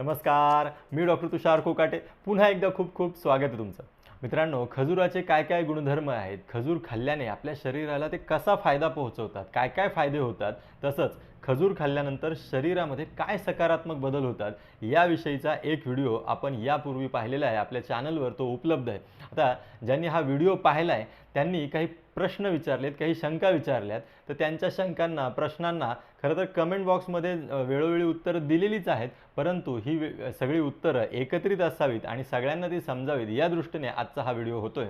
नमस्कार मी डॉक्टर तुषार कोकाटे पुन्हा एकदा खूप खूप स्वागत आहे तुमचं. मित्रांनो खजुराचे काय काय गुणधर्म आहेत? खजूर खाल्ल्याने आपल्या शरीराला ते कसा फायदा पोहोचवतात? काय काय फायदे होतात? तसंच खजूर खाल्ल्यानंतर शरीरामध्ये काय सकारात्मक बदल होतात याविषयीचा एक व्हिडिओ आपण यापूर्वी पाहिलेला आहे. आपल्या चॅनलवर तो उपलब्ध आहे. आता ज्यांनी हा व्हिडिओ पाहिला आहे त्यांनी काही प्रश्न विचारलेत काही शंका विचारल्यात. तर त्यांच्या शंकांना प्रश्नांना खरं तर कमेंट बॉक्समध्ये वेळोवेळी उत्तरं दिलेलीच आहेत. परंतु ही सगळी उत्तरं एकत्रित असावीत आणि सगळ्यांना ती समजावीत या दृष्टीने आजचा हा व्हिडिओ होतोय.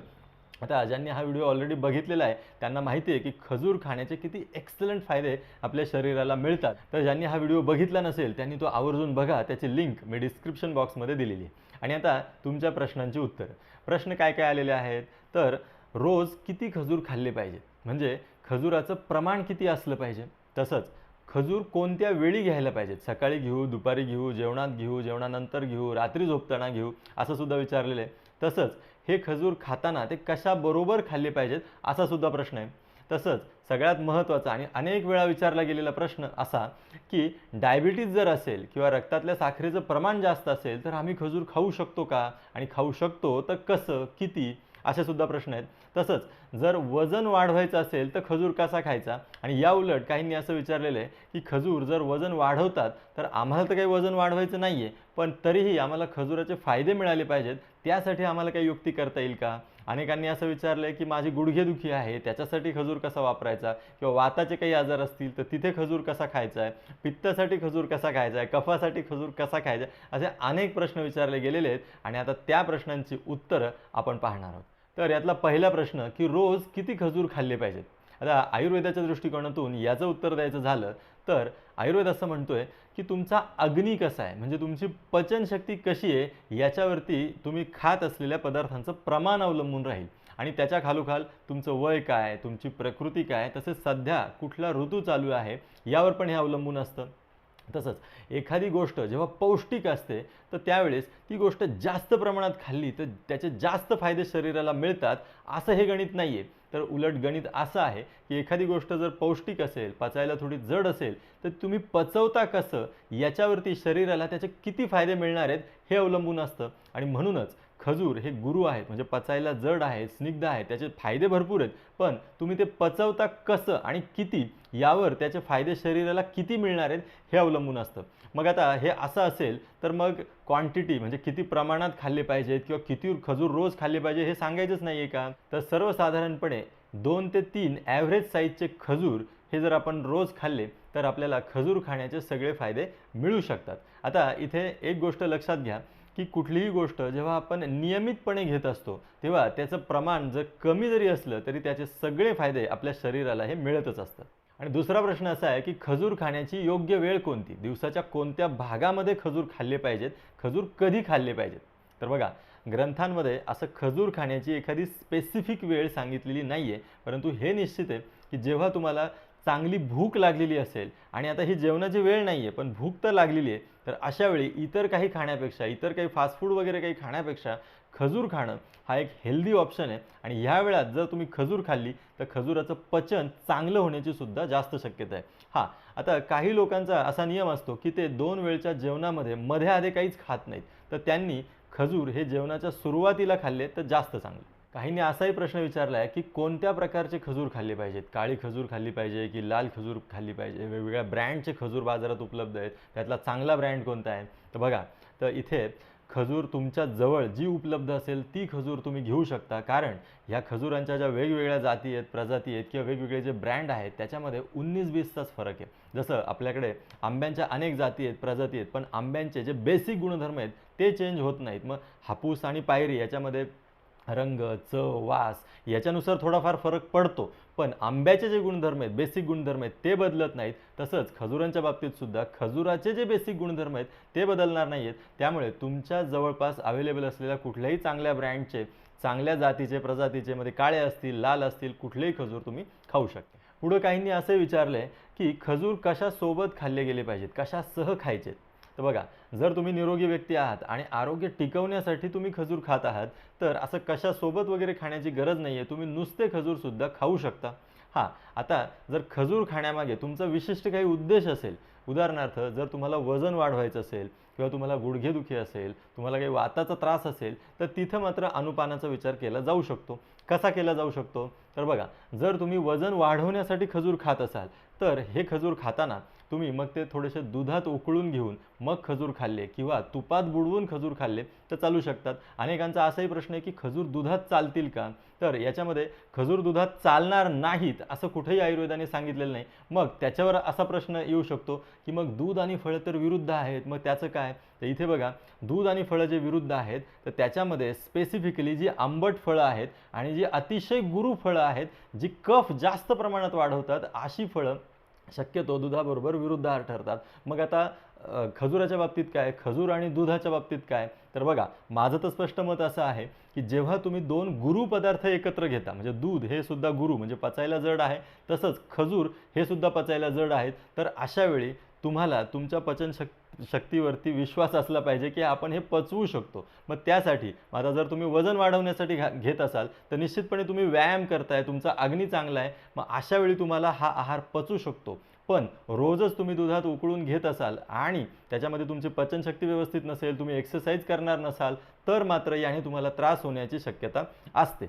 आता ज्यांनी हा व्हिडिओ ऑलरेडी बघितलेला आहे. त्यांना माहिती आहे की खजूर खाण्याचे किती एक्सलंट फायदे आपल्या शरीराला मिळतात. तर ज्यांनी हा व्हिडिओ बघितला नसेल त्यांनी तो आवर्जून बघा. त्याची लिंक मी डिस्क्रिप्शन बॉक्समध्ये दिलेली आणि आता तुमच्या प्रश्नांची उत्तरं. प्रश्न काय काय आलेले आहेत? तर रोज किती खजूर खाल्ले पाहिजे म्हणजे खजुराचं प्रमाण किती असलं पाहिजे? तसंच खजूर कोणत्या वेळी घ्यायला पाहिजेत? सकाळी घेऊ दुपारी घेऊ जेवणात घेऊ जेवणानंतर घेऊ रात्री झोपताना घेऊ असं सुद्धा विचारलेलं आहे. तसंच हे खजूर खाताना ते कशाबरोबर खाल्ले पाहिजेत असा सुद्धा प्रश्न आहे. तसंच सगळ्यात महत्त्वाचा आणि अनेक वेळा विचारला गेलेला प्रश्न असा की डायबिटीज जर असेल किंवा रक्तातल्या साखरेचं प्रमाण जास्त असेल तर आम्ही खजूर खाऊ शकतो का? आणि खाऊ शकतो तर कसं? किती? असे सुद्धा प्रश्न आहेत. तसंच जर वजन वाढवायचं असेल तर खजूर कसा खायचा? आणि या उलट काहींनी असं विचारलेलं आहे की खजूर जर वजन वाढवतात तर आम्हाला तर काही वजन वाढवायचं नाही आहे पण तरीही आम्हाला खजुराचे फायदे मिळाले पाहिजेत. त्यासाठी आम्हाला काही युक्ती करता येईल का? अनेकांनी असं विचारलं आहे की माझी गुडघेदुखी आहे त्याच्यासाठी खजूर कसा वापरायचा? किंवा वाताचे काही आजार असतील तर तिथे खजूर कसा खायचा आहे? पित्तासाठी खजूर कसा खायचा आहे? कफासाठी खजूर कसा खायचा आहे? असे अनेक प्रश्न विचारले गेलेले आहेत. आणि आता त्या प्रश्नांची उत्तरं आपण पाहणार आहोत. तर यातला पहिला प्रश्न की रोज किती खजूर खाल्ले पाहिजेत? आता आयुर्वेदाच्या दृष्टिकोनातून याचं उत्तर द्यायचं झालं तर आयुर्वेद असं म्हणतोय की तुमचा अग्नी कसा आहे? म्हणजे तुमची पचनशक्ती कशी आहे? याच्यावरती तुम्ही खात असलेल्या पदार्थांचं प्रमाण अवलंबून राहील. आणि त्याच्या खालोखाल तुमचं वय काय तुमची प्रकृती काय तसेच सध्या कुठला ऋतू चालू आहे यावर पण हे अवलंबून असतं. तसंच एखादी गोष्ट जेव्हा पौष्टिक असते तर त्यावेळेस ती गोष्ट जास्त प्रमाणात खाल्ली तर त्याचे जास्त फायदे शरीराला मिळतात असं हे गणित नाही आहे तर उलट गणित असं आहे की एखादी गोष्ट जर पौष्टिक असेल पचायला थोडी जड असेल तर तुम्ही पचवता कसं याच्यावरती शरीराला त्याचे किती फायदे मिळणार आहेत हे अवलंबून असतं. आणि म्हणूनच खजूर हे गुरु आहेत म्हणजे पचायला जड आहे स्निग्ध आहे त्याचे फायदे भरपूर आहेत. पण तुम्ही ते पचवता कसं आणि किती यावर त्याचे फायदे शरीराला किती मिळणार आहेत हे अवलंबून असतं. मग आता हे असं असेल तर मग क्वांटिटी म्हणजे किती प्रमाणात खाल्ले पाहिजेत किंवा किती खजूर रोज खाल्ले पाहिजे हे सांगायचंच नाही आहे का? तर सर्वसाधारणपणे दोन ते तीन ॲव्हरेज साईजचे खजूर हे जर आपण रोज खाल्ले तर आपल्याला खजूर खाण्याचे सगळे फायदे मिळू शकतात. आता इथे एक गोष्ट लक्षात घ्या. की कुठलीही गोष्ट जेव्हा आपण नियमितपणे घेत असतो तेव्हा त्याचं प्रमाण जर कमी जरी असलं तरी त्याचे सगळे फायदे आपल्या शरीराला हे मिळतच असतात. आणि दुसरा प्रश्न असा आहे की खजूर खाण्याची योग्य वेळ कोणती? दिवसाच्या कोणत्या भागामध्ये खजूर खाल्ले पाहिजेत? खजूर कधी खाल्ले पाहिजेत? तर बघा ग्रंथांमध्ये असं खजूर खाण्याची एखादी स्पेसिफिक वेळ सांगितलेली नाही आहे परंतु हे निश्चित आहे की जेव्हा तुम्हाला चांगली भूक लागलेली असेल आणि आता ही जेवणाची वेळ नाही आहे पण भूक तर लागलेली आहे तर अशा वेळी इतर काही खाण्यापेक्षा इतर काही फास्ट फूड वगैरे काही खाण्यापेक्षा खजूर खाणं हा एक हेल्दी ऑप्शन आहे. आणि ह्या वेळात जर तुम्ही खजूर खाल्ली तर खजुराचं पचन चांगलं होण्याची सुद्धा जास्त शक्यता आहे. हां आता काही लोकांचा असा नियम असतो की ते दोन वेळच्या जेवणामध्ये मध्ये आधे काहीच खात नाहीत. तर त्यांनी खजूर हे जेवणाच्या सुरुवातीला खाल्ले तर जास्त चांगले. काहींनी असाही प्रश्न विचारला आहे की कोणत्या प्रकारचे खजूर खाल्ले पाहिजेत? काळी खजूर खाल्ली पाहिजे की लाल खजूर खाल्ली पाहिजे? वेगवेगळ्या ब्रँडचे खजूर बाजारात उपलब्ध आहेत. त्यातला चांगला ब्रँड कोणता आहे? तर बघा तर इथे खजूर तुमच्या जवळ जी उपलब्ध असेल ती खजूर तुम्ही घेऊ शकता. कारण ह्या खजुरांच्या ज्या वेगवेगळ्या जाती आहेत प्रजाती आहेत किंवा वेगवेगळे जे ब्रँड आहेत त्याच्यामध्ये उन्नीस वीसचाच फरक आहे. जसं आपल्याकडे आंब्यांच्या अनेक जाती आहेत प्रजाती आहेत पण आंब्यांचे जे बेसिक गुणधर्म आहेत ते चेंज होत नाहीत. मग हापूस आणि पायरी याच्यामध्ये रंग चव वास याच्यानुसार थोडाफार फरक पडतो. पण आंब्याचे जे गुणधर्म आहेत बेसिक गुणधर्म आहेत ते बदलत नाहीत. तसंच खजुरांच्या बाबतीत सुद्धा खजुराचे जे बेसिक गुणधर्म आहेत ते बदलणार नाही आहेत त्यामुळे तुमच्या जवळपास अवेलेबल असलेल्या कुठल्याही चांगल्या ब्रँडचे चांगल्या जातीचे प्रजातीचे मध्ये काळे असतील लाल असतील कुठलेही खजूर तुम्ही खाऊ शकता. पुढं काहींनी असे विचारले की खजूर कशासोबत खाल्ले गेले पाहिजेत? कशासह खायचे तर बघा जर तुम्ही निरोगी व्यक्ती आहात आणि आरोग्य टिकवण्यासाठी तुम्ही खजूर खात आहात तर असं कशासोबत वगैरे खाण्याची गरज नाही आहे तुम्ही नुसते खजूरसुद्धा खाऊ शकता. हां आता जर खजूर खाण्यामागे तुमचा विशिष्ट काही उद्देश असेल उदाहरणार्थ जर तुम्हाला वजन वाढवायचं असेल किंवा तुम्हाला गुडघेदुखी असेल तुम्हाला काही वाताचा त्रास असेल तर तिथं मात्र अनुपानाचा विचार केला जाऊ शकतो. कसा केला जाऊ शकतो? तर बघा जर तुम्ही वजन वाढवण्यासाठी खजूर खात असाल तर हे खजूर खाताना तुम्ही मग ते थोडेसे दुधात उकळून घेऊन मग खजूर खाल्ले किंवा तुपात बुडवून खजूर खाल्ले तर चालू शकतात. अनेकांचा असाही प्रश्न आहे की खजूर दुधात चालतील का? तर याच्यामध्ये खजूर दुधात चालणार नाहीत असं कुठेही आयुर्वेदाने सांगितलेलं नाही. मग त्याच्यावर असा प्रश्न येऊ शकतो की मग दूध आणि फळं तर विरुद्ध आहेत मग त्याचं काय? तर इथे बघा दूध आणि फळं जे विरुद्ध आहेत तर त्याच्यामध्ये स्पेसिफिकली जी आंबट फळं आहेत आणि जी अतिशय गुरु फळं आहेत जी कफ जास्त प्रमाणात वाढवतात अशी फळं शक्यतो दुधाबरोबर विरुद्ध आहार ठरतात. मग आता खजुराच्या बाबतीत काय? खजूर आणि दुधाच्या बाबतीत काय? तर बघा माझं तर स्पष्ट मत असं आहे की जेव्हा तुम्ही दोन गुरु पदार्थ एकत्र घेता म्हणजे दूध हे सुद्धा गुरु म्हणजे पचायला जड आहे तसंच खजूर हे सुद्धा पचायला जड आहेत तर अशावेळी तुम्हाला तुमच्या पचनशक्ती शक्तीवरती विश्वास असला पाहिजे की आपण हे पचवू शकतो. मग त्यासाठी आता जर तुम्ही वजन वाढवण्यासाठी घा घेत असाल तर निश्चितपणे तुम्ही व्यायाम करताय तुमचा अग्नी चांगला आहे मग अशा वेळी तुम्हाला हा आहार पचू शकतो. पण रोजच तुम्ही दुधात उकळून घेत असाल आणि त्याच्यामध्ये तुमची पचनशक्ती व्यवस्थित नसेल तुम्ही एक्सरसाइज करणार नसाल तर मात्र याने तुम्हाला त्रास होण्याची शक्यता असते.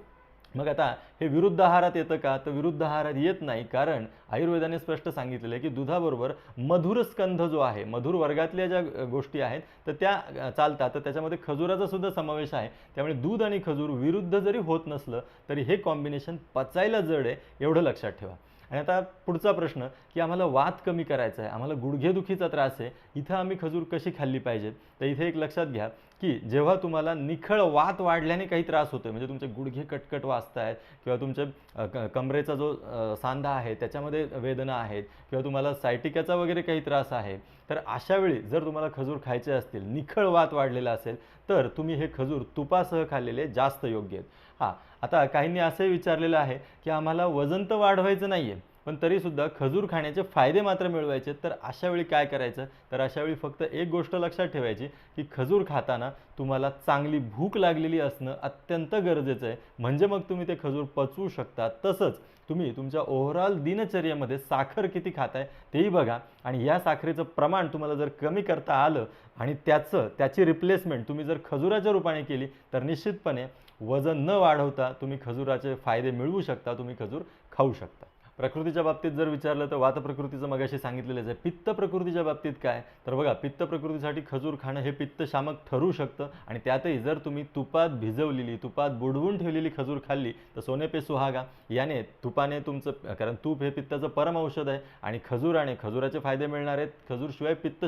मग आता हे विरुद्ध आहारात येतं का? तर विरुद्ध आहारात येत नाही कारण आयुर्वेदाने स्पष्ट सांगितलेलं आहे की दुधाबरोबर मधुर स्कंध जो आहे मधुर वर्गातल्या ज्या गोष्टी आहेत तर त्या चालतात. तर त्याच्यामध्ये खजुराचा सुद्धा समावेश आहे. त्यामुळे दूध आणि खजूर विरुद्ध जरी होत नसलं तरी हे कॉम्बिनेशन पचायला जड आहे एवढं लक्षात ठेवा. आणि आता पुढचा प्रश्न की आम्हाला वात कमी करायचा आहे आम्हाला गुडघेदुखीचा त्रास आहे इथं आम्ही खजूर कशी खाल्ली पाहिजेत? तर इथे एक लक्षात घ्या. की जेव्हा तुम्हाला निखळ वात वाढल्याने काही त्रास होतोय म्हणजे तुमचे गुडघे कटकट वाचत आहेत किंवा तुमच्या क- कमरेचा जो सांधा आहे त्याच्यामध्ये वेदना आहेत किंवा तुम्हाला सायटिकाचा वगैरे काही त्रास आहे तर अशावेळी जर तुम्हाला खजूर खायचे असतील निखळ वात वाढलेला असेल तर तुम्ही हे खजूर तुपासह खाल्लेले जास्त योग्य आहेत. हां आता काहींनी असंही विचारलेलं आहे की आम्हाला वजन तर वाढवायचं नाही आहे पण तरीसुद्धा खजूर खाण्याचे फायदे मात्र मिळवायचे. तर अशा वेळी काय करायचं? तर अशा वेळी फक्त एक गोष्ट लक्षात ठेवायची की खजूर खाताना तुम्हाला चांगली भूक लागलेली असणं अत्यंत गरजेचं आहे. म्हणजे मग तुम्ही ते खजूर पचवू शकता. तसंच तुम्ही तुमच्या ओव्हरऑल दिनचर्येमध्ये साखर किती खाताय तेही बघा. आणि या साखरेचं प्रमाण तुम्हाला जर कमी करता आलं आणि त्याचं त्याची रिप्लेसमेंट तुम्ही जर खजुराच्या रूपाने केली तर निश्चितपणे वजन न वाढवता तुम्ही खजुराचे फायदे मिळवू शकता तुम्ही खजूर खाऊ शकता. प्रकृतीच्या बाबतीत जर विचारलं तर वात प्रकृतीचं मगाशी सांगितलेलंच आहे. पित्त प्रकृतीच्या बाबतीत काय? तर बघा पित्त प्रकृतीसाठी खजूर खाणं हे पित्त शामक ठरू शकतं आणि त्यातही जर तुम्ही तुपात भिजवलेली तुपात बुडवून ठेवलेली खजूर खाल्ली तर सोने पे सुहागा. याने तुपाने तुमचं कारण तूप हे पित्ताचं परम औषध आहे आणि खजूराने खजुराचे फायदे मिळणार आहेत. खजूरशिवाय पित्त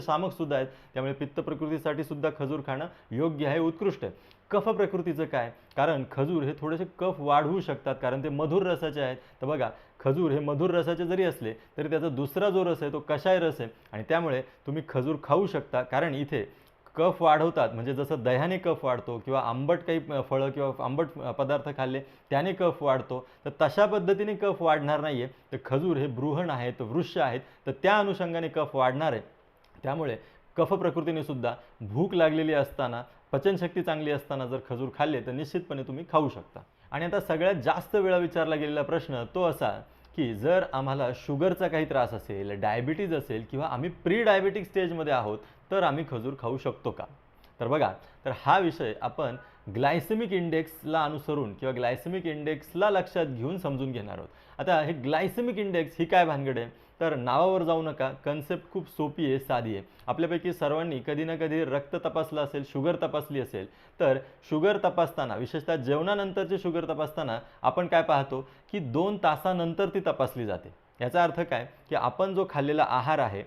आहेत. त्यामुळे पित्त प्रकृतीसाठी सुद्धा खजूर खाणं योग्य आहे उत्कृष्ट आहे. कफ प्रकृतीचं काय? कारण खजूर हे थोडेसे कफ वाढवू शकतात कारण ते मधुर रसाचे आहेत. तर बघा खजूर हे मधुर रसाचे जरी असले तरी त्याचा दुसरा जो रस आहे तो कशाय रस आहे. आणि त्यामुळे तुम्ही खजूर खाऊ शकता कारण इथे कफ वाढवतात. म्हणजे जसं दह्याने कफ वाढतो किंवा आंबट काही फळं किंवा आंबट पदार्थ खाल्ले त्याने कफ वाढतो. तर तशा पद्धतीने कफ वाढणार नाही आहे तर खजूर हे बृहण आहेत वृक्ष आहेत तर त्या अनुषंगाने कफ वाढणार आहे. त्यामुळे कफ प्रकृतीने सुद्धा भूक लागलेली असताना पचनशक्ती चांगली असताना जर खजूर खाल्ले तर निश्चितपणे तुम्ही खाऊ शकता. आणि आता सगळ्यात जास्त वेळा विचारला गेलेला प्रश्न तो असा की जर आम्हाला शुगरचा काही त्रास असेल डायबिटीज असेल किंवा आम्ही प्री डायबेटिक स्टेजमध्ये आहोत तर आम्ही खजूर खाऊ शकतो का? तर बघा तर हा विषय आपण ग्लायसेमिक इंडेक्सला अनुसरून किंवा ग्लायसेमिक इंडेक्सला लक्षात घेऊन समजून घेणार आहोत. आता हे ग्लायसेमिक इंडेक्स ही काय भानगड आहे? तर नावावर जाऊ नका. कन्सेप्ट खूप सोपी आहे साधी आहे. आपल्यापैकी सर्वांनी कधी ना कधी रक्त तपासलं असेल शुगर तपासली असेल तर शुगर तपासताना विशेषतः जेवणानंतरची शुगर तपासताना आपण काय पाहतो? की दोन तासानंतर ती तपासली जाते. याचा अर्थ काय? की आपण जो खाल्लेला आहार आहे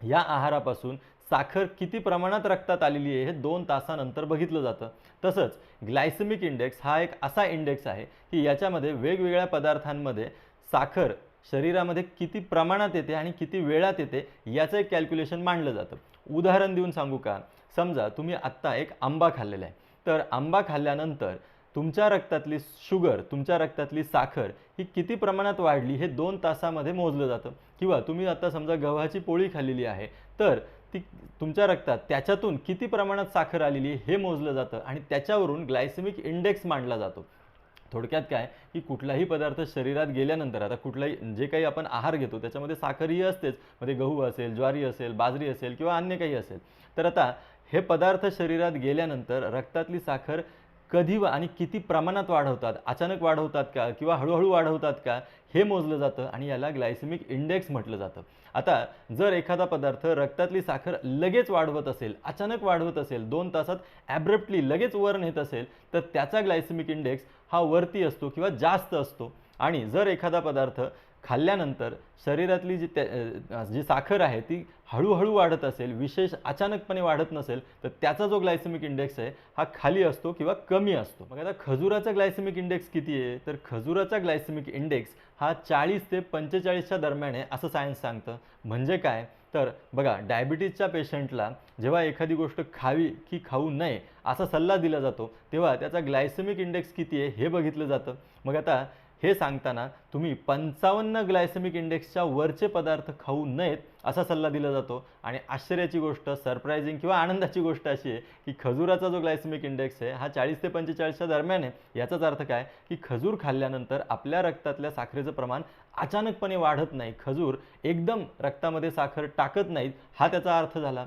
या आहारापासून साखर किती प्रमाणात रक्तात आलेली आहे हे दोन तासानंतर बघितलं जातं. तसंच ग्लायसेमिक इंडेक्स हा एक असा इंडेक्स आहे की याच्यामध्ये वेगवेगळ्या पदार्थांमध्ये साखर शरीरामध्ये किती प्रमाणात येते आणि किती वेळात येते याचं एक कॅल्क्युलेशन मांडलं जातं. उदाहरण देऊन सांगू का? समजा तुम्ही आत्ता एक आंबा खाल्लेला आहे. तर आंबा खाल्ल्यानंतर तुमच्या रक्तातली शुगर तुमच्या रक्तातली साखर ही किती प्रमाणात वाढली हे दोन तासामध्ये मोजलं जातं. किंवा तुम्ही आता समजा गव्हाची पोळी खाल्लेली आहे तर ती तुमच्या रक्तात त्याच्यातून किती प्रमाणात साखर आलेली हे मोजलं जातं आणि त्याच्यावरून ग्लायसेमिक इंडेक्स मांडला जातो. थोडक्यात काय की कुठलाही पदार्थ शरीरात गेल्यानंतर आता कुठलाही जे काही आपण आहार घेतो त्याच्यामध्ये साखरही असतेच. मध्ये गहू असेल ज्वारी असेल बाजरी असेल किंवा अन्य काही असेल. तर आता हे पदार्थ शरीरात गेल्यानंतर रक्तातली साखर कधी व आणि किती प्रमाणात वाढवतात अचानक वाढवतात का किंवा हळूहळू वाढवतात का हे मोजलं जातं आणि याला ग्लायसेमिक इंडेक्स म्हटलं जातं. आता जर एखादा पदार्थ रक्तातली साखर लगेच वाढवत असेल अचानक वाढवत असेल दोन तासात ॲब्रप्टली लगेच वर नेत असेल तर त्याचा ग्लायसेमिक इंडेक्स हा वरती असतो किंवा जास्त असतो. आणि जर एखादा पदार्थ खाल्ल्यानंतर शरीरातली जी त्या जी साखर आहे ती हळूहळू वाढत असेल विशेष अचानकपणे वाढत नसेल तर त्याचा जो ग्लायसेमिक इंडेक्स आहे हा खाली असतो किंवा कमी असतो. मग आता खजुराचा ग्लायसेमिक इंडेक्स किती आहे? तर खजुराचा ग्लायसेमिक इंडेक्स हा चाळीस ते पंचेचाळीसच्या दरम्यान आहे असं सायन्स सांगतं. म्हणजे काय? तर बघा डायबिटीजच्या पेशंटला जेव्हा एखादी गोष्ट खावी की खाऊ नये असा सल्ला दिला जातो तेव्हा त्याचा ग्लायसेमिक इंडेक्स किती आहे हे बघितलं जातं. मग आता हे सांगताना तुम्ही पंचावन्न ग्लायसेमिक इंडेक्सच्या वरचे पदार्थ खाऊ नयेत असा सल्ला दिला जातो. आणि आश्चर्याची गोष्ट सरप्रायझिंग किंवा आनंदाची गोष्ट अशी आहे की खजुराचा जो ग्लायसेमिक इंडेक्स आहे हा चाळीस ते पंचेचाळीसच्या दरम्यान आहे. याचाच अर्थ काय? की खजूर खाल्ल्यानंतर आपल्या रक्तातल्या साखरेचं प्रमाण अचानकपणे वाढत नाही खजूर एकदम रक्तामध्ये साखर टाकत नाहीत हा त्याचा अर्थ झाला.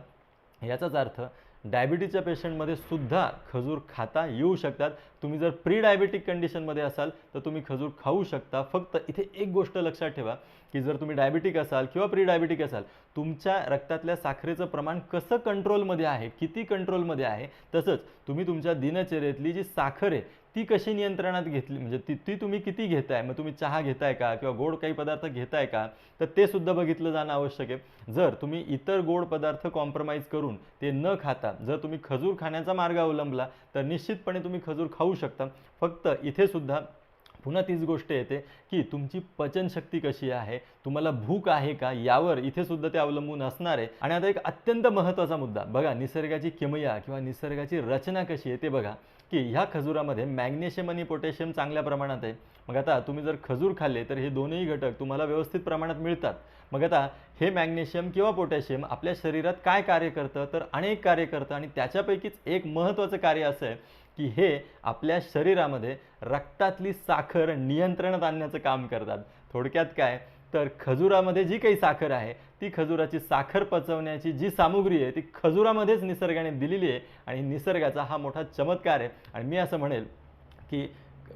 याचाच अर्थ डायबिटीजच्या पेशंटमध्ये सुद्धा खजूर खाता येऊ शकतात. तुम्ही जर प्री डायबिटिक कंडिशनमध्ये असाल तर तुम्ही खजूर खाऊ शकता. फक्त इथे एक गोष्ट लक्षात ठेवा की जर तुम्ही डायबिटिक असाल किंवा प्री डायबिटिक असाल तुमच्या रक्तातल्या साखरेचं प्रमाण कसं कंट्रोलमध्ये आहे किती कंट्रोलमध्ये आहे तसंच तुम्ही तुमच्या दिनचर्येतली जी साखर आहे ती कशी नियंत्रणात घेतली? म्हणजे ती ती तुम्ही किती घेताय? मग तुम्ही चहा घेताय का? किंवा गोड काही पदार्थ घेताय का? तर ते सुद्धा बघितलं जाणं आवश्यक आहे. जर तुम्ही इतर गोड पदार्थ कॉम्प्रोमाइज करून ते न खाता जर तुम्ही खजूर खाण्याचा मार्ग अवलंबला तर निश्चितपणे तुम्ही खजूर खाऊ शकता. फक्त इथे सुद्धा पुन्हा तीच गोष्ट येते की तुमची पचनशक्ती कशी आहे? तुम्हाला भूक आहे का? यावर इथे सुद्धा ते अवलंबून असणार आहे. आणि आता एक अत्यंत महत्त्वाचा मुद्दा. बघा निसर्गाची किमया किंवा निसर्गाची रचना कशी आहे ते बघा. की ह्या खजुरामध्ये मॅग्नेशियम आणि पोटॅशियम चांगल्या प्रमाणात आहे. मग आता तुम्ही जर खजूर खाल्ले तर हे दोन्ही घटक तुम्हाला व्यवस्थित प्रमाणात मिळतात. मग आता हे मॅग्नेशियम किंवा पोटॅशियम आपल्या शरीरात काय कार्य करतं? तर अनेक कार्य करतं आणि त्याच्यापैकीच एक महत्त्वाचं कार्य असं आहे की हे आपल्या शरीरामध्ये रक्तातली साखर नियंत्रणात आणण्याचं काम करतात. थोडक्यात काय? तर खजुरामध्ये जी काही साखर आहे ती खजुराची साखर पचवण्याची जी सामुग्री आहे ती खजुरामध्येच निसर्गाने दिलेली आहे आणि निसर्गाचा हा मोठा चमत्कार आहे. आणि मी असं म्हणेल की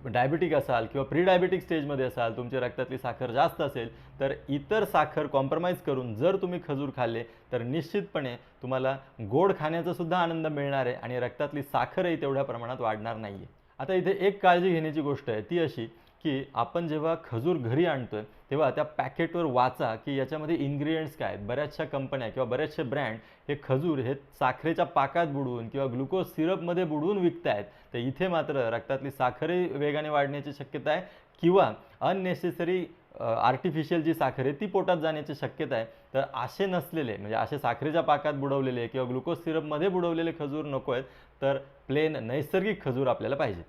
डायबिटिक असाल किंवा प्री डायबिटिक स्टेजमध्ये असाल तुमच्या रक्तातली साखर जास्त असेल तर इतर साखर कॉम्प्रमाइज करून जर तुम्ही खजूर खाल्ले तर निश्चितपणे तुम्हाला गोड खाण्याचा सुद्धा आनंद मिळणार आहे आणि रक्तातली साखरही तेवढ्या प्रमाणात वाढणार नाही आहे आता इथे एक काळजी घेण्याची गोष्ट आहे ती अशी की आपण जेव्हा खजूर घरी आणतो आहे तेव्हा त्या पॅकेटवर वाचा की याच्यामध्ये इन्ग्रेडियंट्स काय आहेत. बऱ्याचशा कंपन्या किंवा बरेचसे ब्रँड हे खजूर हे साखरेच्या पाकात बुडवून किंवा ग्लुकोज सिरपमध्ये बुडवून विकतायत. तर इथे मात्र रक्तातली साखरही वेगाने वाढण्याची शक्यता आहे किंवा अननेसेसरी आर्टिफिशियल जी साखर आहे ती पोटात जाण्याची शक्यता आहे. तर असे नसलेले म्हणजे असे साखरेच्या पाकात बुडवलेले किंवा ग्लुकोज सिरपमध्ये बुडवलेले खजूर नको आहेत तर प्लेन नैसर्गिक खजूर आपल्याला पाहिजे.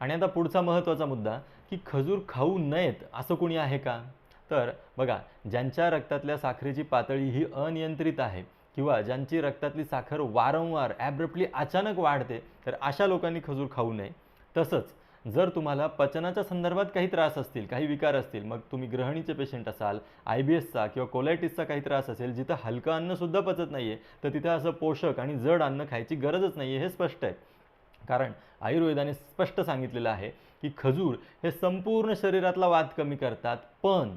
आणि आता पुढचा महत्त्वाचा मुद्दा की खजूर खाऊ नयेत असं कोणी आहे का? तर बघा ज्यांच्या रक्तातल्या साखरेची पातळी ही अनियंत्रित आहे किंवा ज्यांची रक्तातली साखर वारंवार ॲब्रप्टली अचानक वाढते तर अशा लोकांनी खजूर खाऊ नये. तसंच जर तुम्हाला पचनाच्या संदर्भात काही त्रास असतील काही विकार असतील मग तुम्ही ग्रहणीचे पेशंट असाल आय बी एसचा किंवा कोलायटिसचा काही त्रास असेल जिथं हलकं अन्नसुद्धा पचत नाही आहे तर तिथं असं पोषक आणि जड अन्न खायची गरजच नाही आहे हे स्पष्ट आहे. कारण आयुर्वेदाने स्पष्ट सांगितलेलं आहे की खजूर हे संपूर्ण शरीरातला वाद कमी करतात पण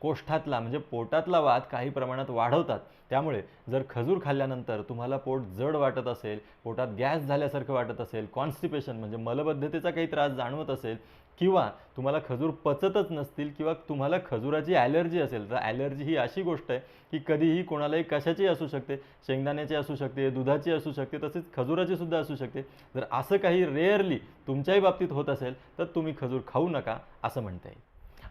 कोष्ठातला म्हणजे पोटातला वाद काही प्रमाणात वाढवतात. त्यामुळे जर खजूर खाल्ल्यानंतर तुम्हाला पोट जड वाटत असेल पोटात गॅस झाल्यासारखं वाटत असेल कॉन्स्टिपेशन म्हणजे मलबद्धतेचा काही त्रास जाणवत असेल किंवा तुम्हाला खजूर पचतच नसतील किंवा तुम्हाला खजुराची ॲलर्जी असेल तर ॲलर्जी ही अशी गोष्ट आहे की कधीही कोणालाही कशाची असू शकते शेंगदाण्याची असू शकते दुधाची असू शकते तसेच खजुराची सुद्धा असू शकते. जर असं काही रेअरली तुमच्याही बाबतीत होत असेल तर तुम्ही खजूर खाऊ नका असं म्हणता येईल.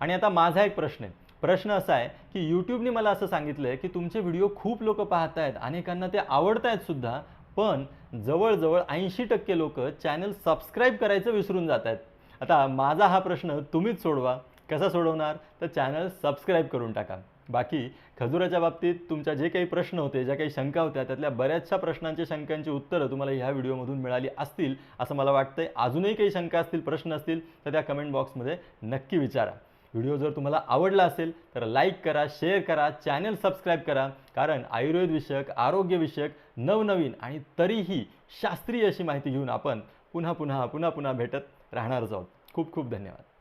आणि आता माझा एक प्रश्न आहे. प्रश्न असा आहे की यूट्यूबने मला असं सांगितलं आहे की तुमचे व्हिडिओ खूप लोक पाहत आहेत अनेकांना ते आवडत आहेत सुद्धा पण जवळजवळ ऐंशी टक्के लोक चॅनल सबस्क्राईब करायचं विसरून जात आहेत आता माझा हा प्रश्न तुम्हीच सोडवा. कसा सोडवणार? तर चॅनल सबस्क्राईब करून टाका. बाकी खजुराच्या बाबतीत तुमच्या जे काही प्रश्न होते ज्या काही शंका होत्या त्यातल्या बऱ्याचशा प्रश्नांच्या शंकांची उत्तरं तुम्हाला ह्या व्हिडिओमधून मिळाली असतील असं मला वाटतंय. अजूनही काही शंका असतील प्रश्न असतील तर त्या कमेंट बॉक्समध्ये नक्की विचारा. व्हिडिओ जर तुम्हाला आवडला असेल तर लाईक करा शेअर करा चॅनल सबस्क्राईब करा. कारण आयुर्वेद विषयक आरोग्यविषयक नवनवीन आणि तरीही शास्त्रीय अशी माहिती घेऊन आपण पुन्हा पुन्हा पुन्हा पुन्हा भेटत राहणारच आहोत. खूप खूप धन्यवाद.